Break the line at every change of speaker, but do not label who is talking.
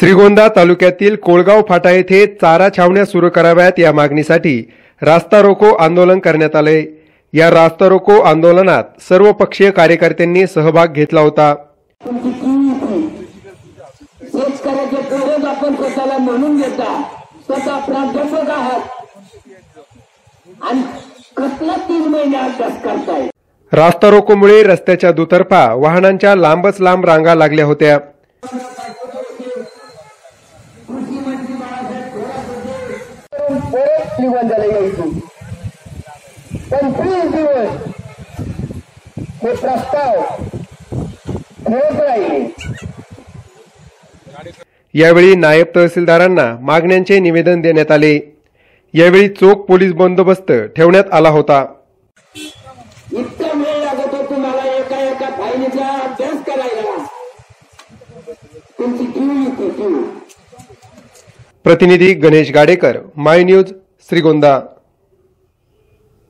श्रीगोंदा तालुक्यातील कोळगाव फाटा येथे चारा छावण्या सुरू कराव्यात या मागणीसाठी रास्ता रोको आंदोलन करण्यात आले. या रास्ता रोको आंदोलनात सर्व पक्षीय कार्यकर्त्यांनी सहभाग घेतला होता.
शेतकऱ्याचे गरज आपण स्वतःला म्हणून घेता स्वतः प्राध्यापक आहात. आणि कसला तीन महिने अभ्यास करताय?
रास्ता रोकोमुळे रस्त्याच्या दुतर्फा वाहनांच्या लांबच लांब रांगा लागल्या होत्या.
परत श्रीगोंद्याला यायची पंचवीस दिवस हे प्रस्ताव ठेवत राहिले.
यावेळी नायब तहसीलदारांना मागण्यांचे निवेदन देण्यात आले. यावेळी चोख पोलीस बंदोबस्त ठेवण्यात आला होता.
इतका वेळ लागत होतो मला एका एका फाईलीचा अभ्यास करायला. तुमची क्यू येते क्यू
प्रतिनिधी गणेश गाडेकर माय न्यूज श्रीगोंदा.